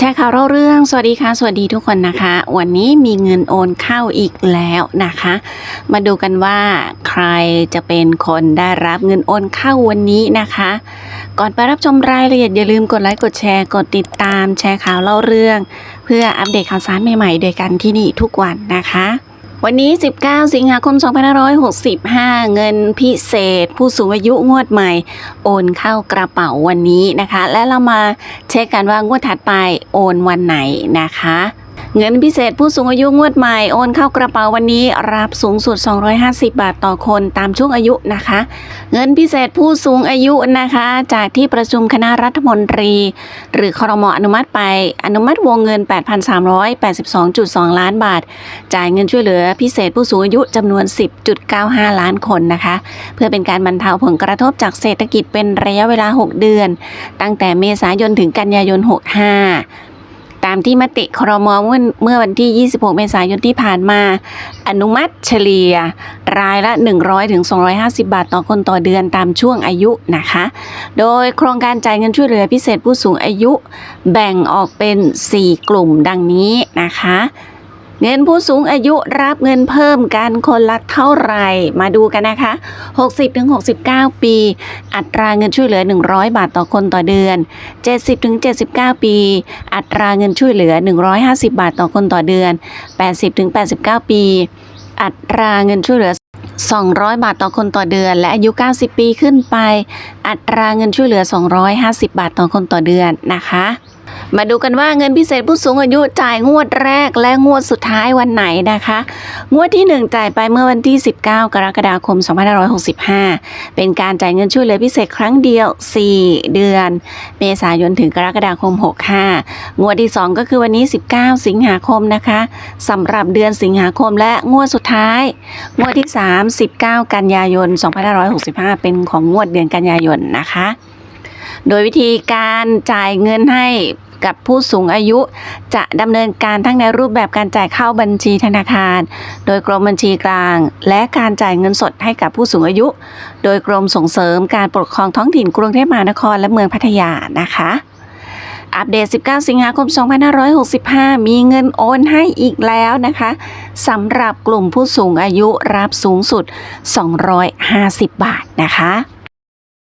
แชร์ข่าวเล่าเรื่อง สวัสดีค่ะ สวัสดีทุกคนนะคะ วันนี้มีเงินโอนเข้าอีกแล้วนะคะ มาดูกันว่าใครจะเป็นคนได้รับเงินโอนเข้าวันนี้นะคะ ก่อนไปรับชมรายละเอียดอย่าลืมกดไลค์ กดแชร์ กดติดตาม แชร์ข่าวเล่าเรื่อง เพื่ออัปเดตข่าวสารใหม่ๆโดยกันที่นี่ทุกวันนะคะ วันนี้ 19 สิงหาคม 2565 เงินพิเศษ ผู้สูงอายุงวดใหม่ โอนเข้ากระเป๋าวันนี้นะคะ และเรามาเช็คกันว่างวดถัดไปโอนวันไหนนะคะ เงินพิเศษผู้สูงอายุงวดใหม่โอนเข้ากระเป๋าวันนี้ รับสูงสุด 250 บาทต่อคนตามช่วงอายุนะคะ เงินพิเศษผู้สูงอายุนะคะ จากที่ประชุมคณะรัฐมนตรี หรือครมอนุมัติไปอนุมัติวงเงิน 8,382.2 ล้านบาท จ่ายเงินช่วยเหลือพิเศษผู้สูงอายุจำนวน 10.95 ล้านคนนะคะ เพื่อเป็นการบรรเทาผลกระทบจากเศรษฐกิจเป็นระยะเวลา 6 เดือน ตั้งแต่เมษายนถึงกันยายน 65 ตามที่มติครมเมื่อเมื่อวันที่ 26 เมษายนที่ผ่านมา อนุมัติเฉลี่ยรายละ 100ถึง250 บาทต่อคนต่อเดือนตามช่วงอายุนะคะ โดยโครงการจ่ายเงินช่วยเหลือพิเศษผู้สูงอายุ แบ่งออกเป็น 4 กลุ่มดังนี้นะคะ เงินผู้สูงอายุรับเงินเพิ่มกันคนละเท่าไหร่ มาดูกันนะคะ 60-69 ปี อัตราเงินช่วยเหลือ 100 บาทต่อคนต่อเดือน 70-79 ปี อัตราเงินช่วยเหลือ 150 บาทต่อคนต่อเดือน 80-89 ปี อัตราเงินช่วยเหลือ200 บาทต่อคนต่อเดือน และอายุ 90 ปีขึ้นไป อัตราเงินช่วยเหลือ 250 บาทต่อคนต่อเดือนนะคะ มาดูกันว่าเงินพิเศษผู้สูงอายุจ่ายงวดแรกและงวดสุดท้ายวันไหนนะคะ งวดที่ 1 จ่ายไปเมื่อวันที่ 19 กรกฎาคม 2565 เป็นการจ่ายเงินช่วยเหลือพิเศษครั้งเดียว 4 เดือน เมษายนถึงกรกฎาคม 65 งวดที่ 2 ก็คือวันนี้ 19 สิงหาคมนะคะสำหรับเดือนสิงหาคมและงวดสุดท้าย งวดที่ 3 19 กันยายน 2565 เป็นของงวดเดือนกันยายนนะคะ โดยวิธีการจ่ายเงินให้ กับผู้สูงอายุ จะดำเนินการทั้งในรูปแบบการจ่ายเข้าบัญชีธนาคาร โดยกรมบัญชีกลาง และการจ่ายเงินสดให้กับผู้สูงอายุ โดยกรมส่งเสริมการปกครองท้องถิ่นกรุงเทพมหานครและเมืองพัทยานะคะอัปเดต 19 สิงหาคม 2565 มีเงินโอนให้อีกแล้วนะคะสำหรับกลุ่มผู้สูงอายุรับสูงสุด 250 บาทนะคะ